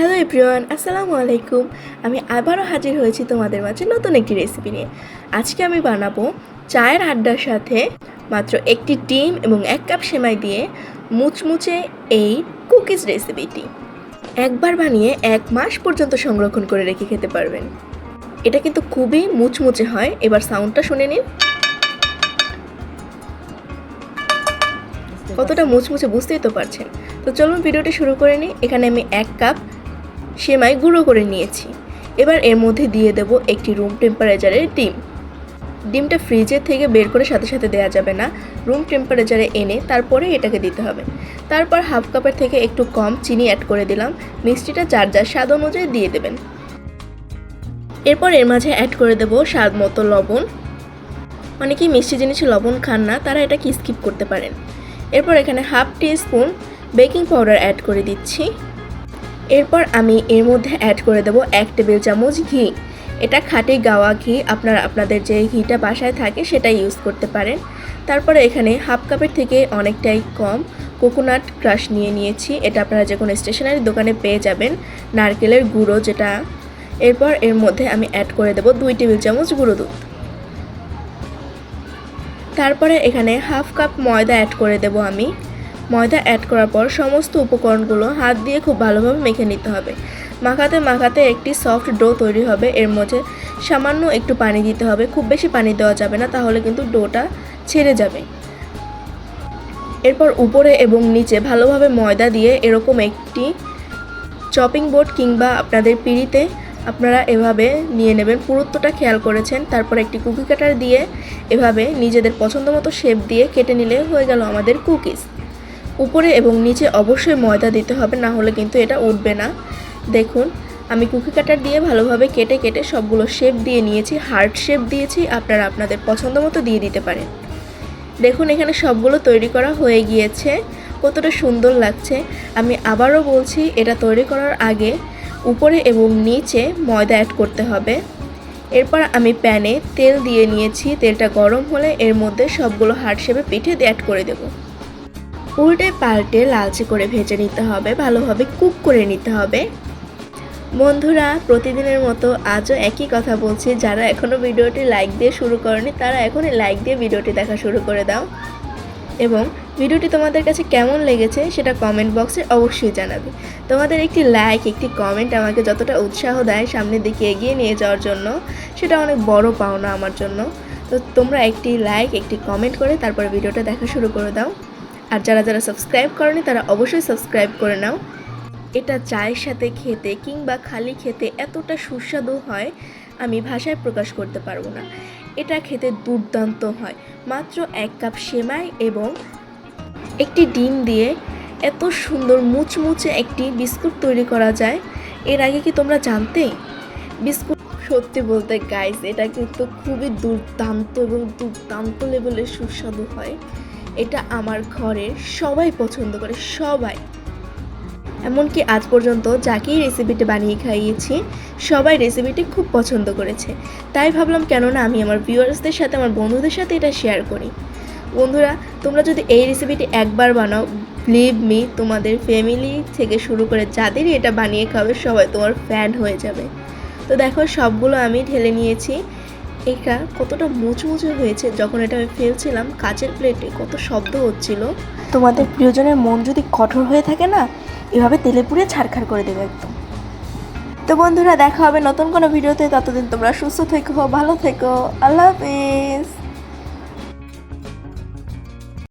Hello everyone আসসালামু আলাইকুম। আমি আবারও হাজির হয়েছি তোমাদের মাঝে নতুন একটি রেসিপি নিয়ে। আজকে আমি বানাবো চায়ের আড্ডার সাথে মাত্র একটি ডিম এবং এক কাপ সেমাই দিয়ে মুচমুচে এই কুকিজ রেসিপিটি একবার বানিয়ে এক মাস পর্যন্ত সংরক্ষণ করে রেখে খেতে পারবেন। এটা কিন্তু খুবই মুচমুচে হয়, এবার সাউন্ডটা শুনে নিন। কতটা মুচমুচে বুঝতেই তো পারছেন। তো চলুন ভিডিওটি শুরু করে নিই। এখানে আমি এক কাপ সেমাই গুঁড়ো করে নিয়েছি। এবার এর মধ্যে দিয়ে দেব একটি রুম টেম্পারেচারের ডিম। ডিমটা ফ্রিজের থেকে বের করে সাথে সাথে দেওয়া যাবে না। রুম টেম্পারেচারে এনে তারপরে এটাকে দিতে হবে। তারপর হাফ কাপের থেকে একটু কম চিনি অ্যাড করে দিলাম। মিষ্টিটা যার যার স্বাদ অনুযায়ী দিয়ে দেবেন। এরপর এর মাঝে অ্যাড করে দেব স্বাদ মতো লবণ। অনেকেই মিষ্টি জিনিসে লবণ খান না, তারা এটাকে স্কিপ করতে পারেন। এরপর এখানে half teaspoon baking powder add করে দিচ্ছি। এরপর আমি এর মধ্যে অ্যাড করে দেব এক টেবিল চামচ ঘি। এটা খাঁটি গাওয়া ঘি, আপনারা, আপনাদের যে ঘিটা বাসায় থাকে সেটা ইউজ করতে পারেন। তারপরে এখানে হাফ কাপের থেকে অনেকটাই কম কোকোনাট ক্রাশ নিয়ে নিয়েছি। এটা আপনারা যে কোনো স্টেশনারি দোকানে পেয়ে যাবেন, নারকেলের গুঁড়ো যেটা। এরপর এর মধ্যে আমি অ্যাড করে দেব দুই টেবিল চামচ গুঁড়ো দুধ। তারপরে এখানে হাফ কাপ ময়দা অ্যাড করে দেব আমি। ময়দা অ্যাড করার পর সমস্ত উপকরণগুলো হাত দিয়ে খুব ভালোভাবে মেখে নিতে হবে। মাখাতে মাখাতে একটি সফট ডো তৈরি হবে। এর মধ্যে সামান্য একটু পানি দিতে হবে। খুব বেশি পানি দেওয়া যাবে না, তাহলে কিন্তু ডোটা ছেড়ে যাবে। এরপর উপরে এবং নিচে ভালোভাবে ময়দা দিয়ে এরকম একটি চপিং বোর্ড কিংবা আপনাদের পিড়িতে আপনারা এভাবে নিয়ে নেবেন। পুরুত্বটা খেয়াল করেছেন। তারপর একটি কুকি কাটার দিয়ে এভাবে নিজেদের পছন্দ মতো শেপ দিয়ে কেটে নিলে হয়ে গেল আমাদের কুকিজ উপরে এবং নিচে অবশ্যই ময়দা দিতে হবে, না হলে কিন্তু এটা উঠবে না। দেখুন, আমি কুকি কাটার দিয়ে ভালোভাবে কেটে কেটে সবগুলো শেপ দিয়ে নিয়েছি হার্ট শেপ দিয়েছি, আপনারা আপনাদের পছন্দ মতো দিয়ে দিতে পারেন। দেখুন, এখানে সবগুলো তৈরি করা হয়ে গিয়েছে, কতটা সুন্দর লাগছে। আমি আবারও বলছি, এটা তৈরি করার আগে উপরে এবং নিচে ময়দা অ্যাড করতে হবে। এরপর আমি প্যানে তেল দিয়ে নিয়েছি, তেলটা গরম হলে এর মধ্যে সবগুলো হার্ট শেপে পিঠে অ্যাড করে দেব। উল্টে পাল্টে লালচে করে ভেজে নিতে হবে, ভালোভাবে কুক করে নিতে হবে। বন্ধুরা, প্রতিদিনের মতো আজও একই কথা বলছি, যারা এখনও ভিডিওটি লাইক দিয়ে শুরু করেনি, তারা এখনই লাইক দিয়ে ভিডিওটি দেখা শুরু করে দাও। এবং ভিডিওটি তোমাদের কাছে কেমন লেগেছে, সেটা কমেন্ট বক্সে অবশ্যই জানাবে। তোমাদের একটি লাইক একটি কমেন্ট আমাকে যতটা উৎসাহ দেয় সামনের দিকে এগিয়ে নিয়ে যাওয়ার জন্য, সেটা অনেক বড় পাওনা আমার জন্য। তো তোমরা একটি লাইক একটি কমেন্ট করে তারপরে ভিডিওটা দেখা শুরু করে দাও। আর যারা যারা সাবস্ক্রাইব করেনি, তারা অবশ্যই সাবস্ক্রাইব করে নাও। এটা চায়ের সাথে খেতে কিংবা খালি খেতে এতটা সুস্বাদু হয়, আমি ভাষায় প্রকাশ করতে পারব না। এটা খেতে দুর্দান্ত হয়। মাত্র এক কাপ সেমাই এবং একটি ডিম দিয়ে এত সুন্দর মুচমুচে একটি বিস্কুট তৈরি করা যায়। এর আগে কি তোমরা জানতে? বিস্কুট সত্যি বলতে গাইস এটা কিন্তু খুবই দুর্দান্ত এবং দুর্দান্ত লেভেলের সুস্বাদু হয়। এটা আমার ঘরের সবাই পছন্দ করে, সবাই। এমনকি আজ পর্যন্ত যাকেই রেসিপিটি বানিয়ে খাইয়েছি, সবাই রেসিপিটি খুব পছন্দ করেছে। তাই ভাবলাম কেননা আমি আমার ভিউয়ার্সদের সাথে, আমার বন্ধুদের সাথে এটা শেয়ার করি। বন্ধুরা, তোমরা যদি এই রেসিপিটি একবার বানাও লিভ মি তোমাদের ফ্যামিলি থেকে শুরু করে যাদেরই এটা বানিয়ে খাবে, সবাই তোমার ফ্যান হয়ে যাবে। তো দেখো, সবগুলো আমি ঢেলে নিয়েছি। এটা কতটা মুচমুচে হয়েছে যখন এটা আমি ফেলছিলাম, কাচের প্লেটে কত শব্দ হচ্ছিল। তোমাদের প্রিয়জনের মন যদি কঠোর হয়ে থাকে না, এভাবে তেলে পুড়ে ছাড়খাড় করে দেবে একদম। তো বন্ধুরা, দেখা হবে নতুন কোনো ভিডিওতে। ততদিন তোমরা সুস্থ থেকো, ভালো থেকো। আল্লাহ হাফিজ।